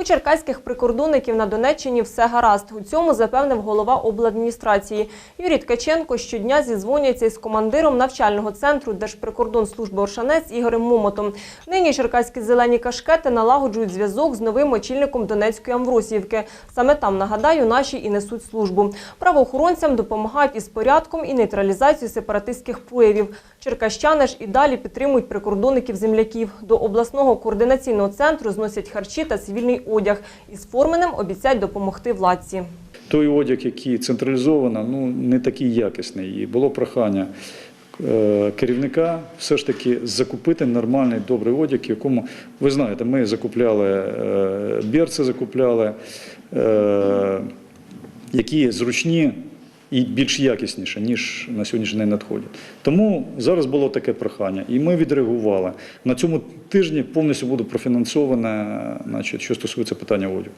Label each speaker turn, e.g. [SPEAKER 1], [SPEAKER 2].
[SPEAKER 1] У черкаських прикордонників на Донеччині все гаразд. У цьому запевнив голова обладміністрації. Юрій Ткаченко щодня зізвонюється із командиром навчального центру Держприкордонслужби Оршанець Ігорем Момотом. Нині черкаські зелені кашкети налагоджують зв'язок з новим очільником Донецької Амвросіївки. Саме там, нагадаю, наші і несуть службу. Правоохоронцям допомагають із порядком і нейтралізацією сепаратистських проявів. Черкащани ж і далі підтримують прикордонників земляків. До обласного координаційного центру зносять харчі та цивільний одяг. Із форменим обіцяють допомогти владці.
[SPEAKER 2] Той одяг, який централізовано, ну не такий якісний. І було прохання е, керівника все ж таки закупити нормальний добрий одяг, якому ви знаєте, ми закупляли е, берці, закупляли, е, які зручні. І більш якісніше, ніж на сьогоднішній день надходять. Тому зараз було таке прохання, і ми відреагували. На цьому тижні повністю буде профінансоване, значить, що стосується питання одягу.